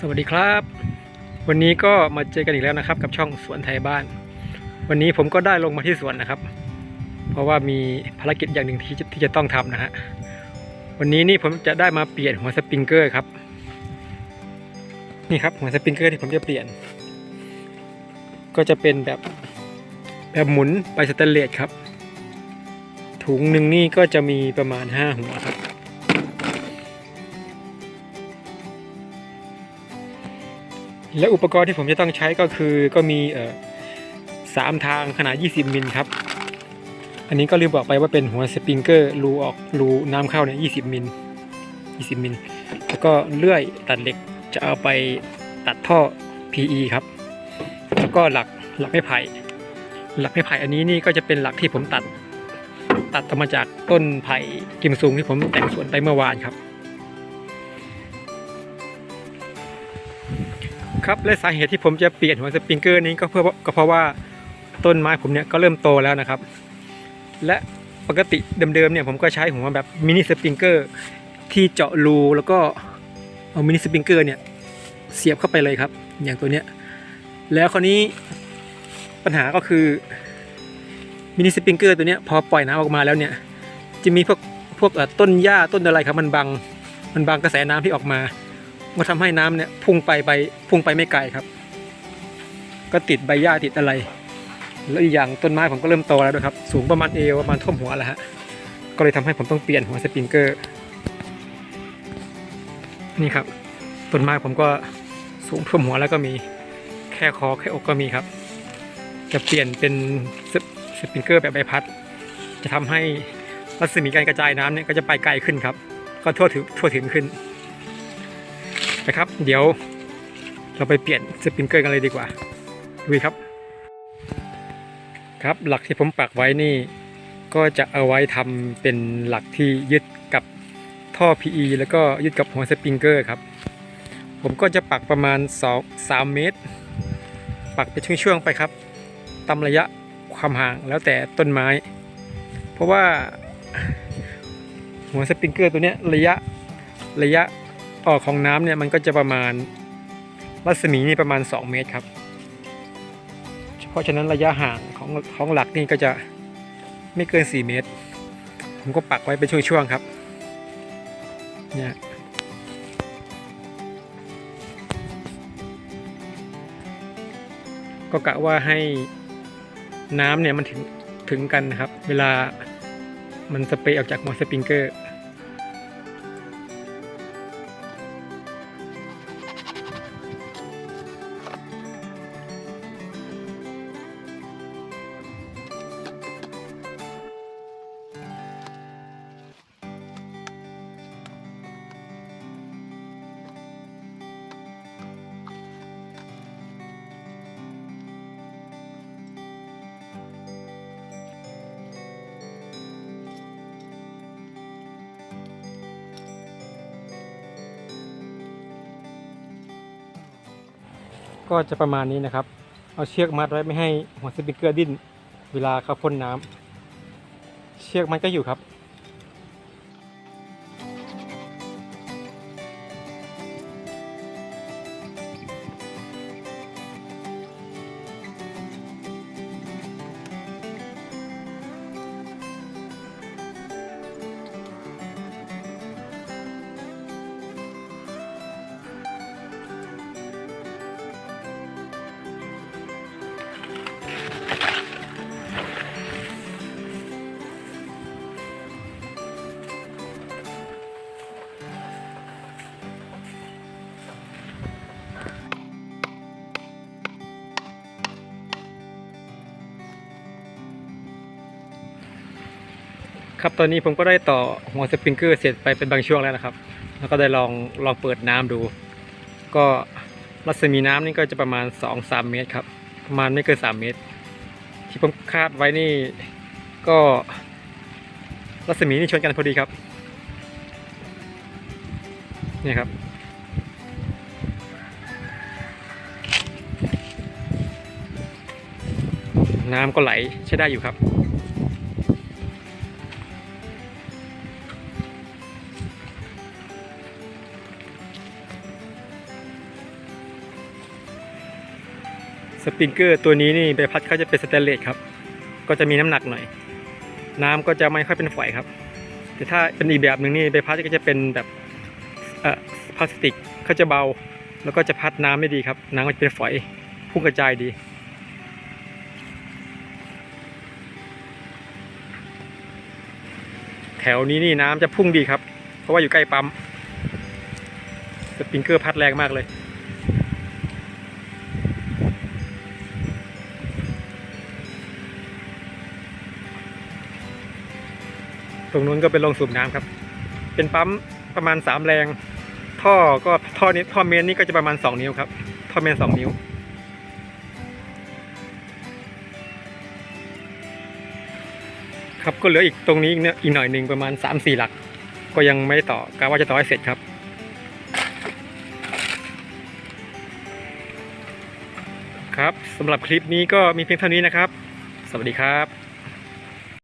สวัสดีครับ วันนี้ก็มาเจอกันอีกแล้วนะครับ กับช่องสวนไทยบ้าน วันนี้ผมก็ได้ลงมาที่สวนนะครับ เพราะว่ามีภารกิจอย่างหนึ่งที่จะที่จะต้องทำนะฮะวันนี้นี่ผมจะได้มาเปลี่ยนหัวสปริงเกอร์ครับ นี่ครับหัวสปริงเกอร์ที่ผมจะเปลี่ยน ก็จะเป็นแบบแบบหมุนไปสแตนเลสครับ ถุงหนึ่งนี่ก็จะมีประมาณ 5 หัวครับ และอุปกรณ์ที่ผมจะต้องใช้ก็คือก็มีสามทางขนาด 20 มิลครับ อันนี้ก็ลืมบอกไปว่าเป็นหัวสปริงเกอร์รูออกรูน้ำเข้าเนี่ย20 มิล 20 มิล แล้วก็เลื่อยตัดเหล็กจะเอาไปตัดท่อ PE ครับ แล้วก็หลักหลักไม้ไผ่ หลักไม้ไผ่อันนี้นี่ก็จะเป็นหลักที่ผมตัด ตัดออกมาจากต้นไผ่กิมซุงที่ผมแต่งสวนไปเมื่อวานครับ ครับและสาเหตุที่ผมจะเปลี่ยนหัวสปริงเกอร์นี้ก็เพื่อก็เพราะว่าต้นไม้ผมเนี่ยก็เริ่มโตแล้วนะครับ และปกติเดิมๆเนี่ยผมก็ใช้หัวแบบมินิสปริงเกอร์ที่เจาะรูแล้วก็เอามินิสปริงเกอร์เนี่ยเสียบเข้าไปเลยครับ อย่างตัวเนี้ยแล้วคราวนี้ปัญหาก็คือมินิสปริงเกอร์ตัวเนี้ยพอปล่อยน้ำออกมาแล้วเนี่ยจะมีพวกพวกต้นหญ้าต้นอะไรครับมันบังมันบังกระแสน้ำที่ออกมา ก็ทำให้น้ำเนี่ยพุ่งไปไปพุ่งไปไม่ไกลครับ ก็ติดใบหญ้าติดอะไร แล้วอีกอย่างต้นไม้ผมก็เริ่มโตแล้วด้วยครับ สูงประมาณเอวประมาณท่วมหัวแล้วฮะก็เลยทำให้ผมต้องเปลี่ยนหัวสปริงเกอร์ นี่ครับต้นไม้ผมก็สูงท่วมหัวแล้วก็มีแค่คอแค่อกก็มีครับ จะเปลี่ยนเป็นสปสปริงเกอร์แบบใบพัด จะทำให้รัศมีการกระจายน้ำเนี่ยก็จะไปไกลขึ้นครับ ก็ทั่วถึงทั่วถึงขึ้น นะครับ เดี๋ยวเราไปเปลี่ยนสปริงเกอร์กันเลยดีกว่าดูครับ ครับหลักที่ผมปักไว้นี่ ก็จะเอาไว้ทำเป็นหลักที่ยึดกับท่อ PE แล้วก็ยึดกับหัวสปริงเกอร์ครับ ผมก็จะปักประมาณ2 3เมตร ปักเป็นช่วงๆไปครับตามระยะความห่างแล้วแต่ต้นไม้ เพราะว่าหัวสปริงเกอร์ตัวนี้ระยะระยะ ออกของน้ำเนี่ยมันก็จะประมาณรัศมีนี่ประมาณ 2 เมตรครับ เพราะฉะนั้นระยะห่างของของหลักนี่ก็จะไม่เกิน 4 เมตร ผมก็ปักไว้เป็นช่วงๆครับ เนี่ยก็กะว่าให้น้ำเนี่ยมันถึงถึงกันนะครับ เวลามันสเปรย์ออกจากหัวสปริงเกอร์ ก็จะประมาณนี้นะครับ เอาเชือกมัดไว้ไม่ให้หัวสปริงเกอร์ดิ้น เวลาเขาพ่นน้ำเชือกมันก็อยู่ครับ ครับตอนนี้ผมก็ได้ต่อหัวสปริงเกอร์เสร็จไปเป็นบางช่วงแล้วนะครับ แล้วก็ได้ลองลองเปิดน้ำดู ก็รัศมีน้ำนี่ก็จะประมาณ 2-3 เมตรครับ ประมาณไม่เกิน3เมตร ที่ผมคาดไว้นี่ก็รัศมีนี่ชนกันพอดีครับนี่ครับน้ำก็ไหลใช้ได้อยู่ครับ สปริงเกอร์ตัวนี้นี่ใบพัดเขาจะเป็นสแตนเลสครับ ก็จะมีน้ำหนักหน่อย น้ำก็จะไม่ค่อยเป็นฝอยครับ แต่ถ้าเป็นอีกแบบหนึ่งนี่ใบพัดก็จะเป็นแบบพลาสติกเขาจะเบา แล้วก็จะพัดน้ำไม่ดีครับน้ำก็จะเป็นฝอยพุ่งกระจายดีแถวนี้นี่น้ำจะพุ่งดีครับ เพราะว่าอยู่ใกล้ปั๊มสปริงเกอร์พัดแรงมากเลย รงนู้นก็เป็นโรงสูบน้ำครับ เป็นปั๊มประมาณสามแรง ท่อก็ท่อนี้ท่อเมนนี่ก็จะประมาณสองนิ้วครับ ท่อเมนสองนิ้ว ครับก็เหลืออีกตรงนี้อีกเนี่ยอีกหน่อยหนึ่งประมาณสามสี่หลัก ก็ยังไม่ต่อกะว่าจะต่อให้เสร็จครับครับสำหรับคลิปนี้ก็มีเพียงเท่านี้นะครับ สวัสดีครับ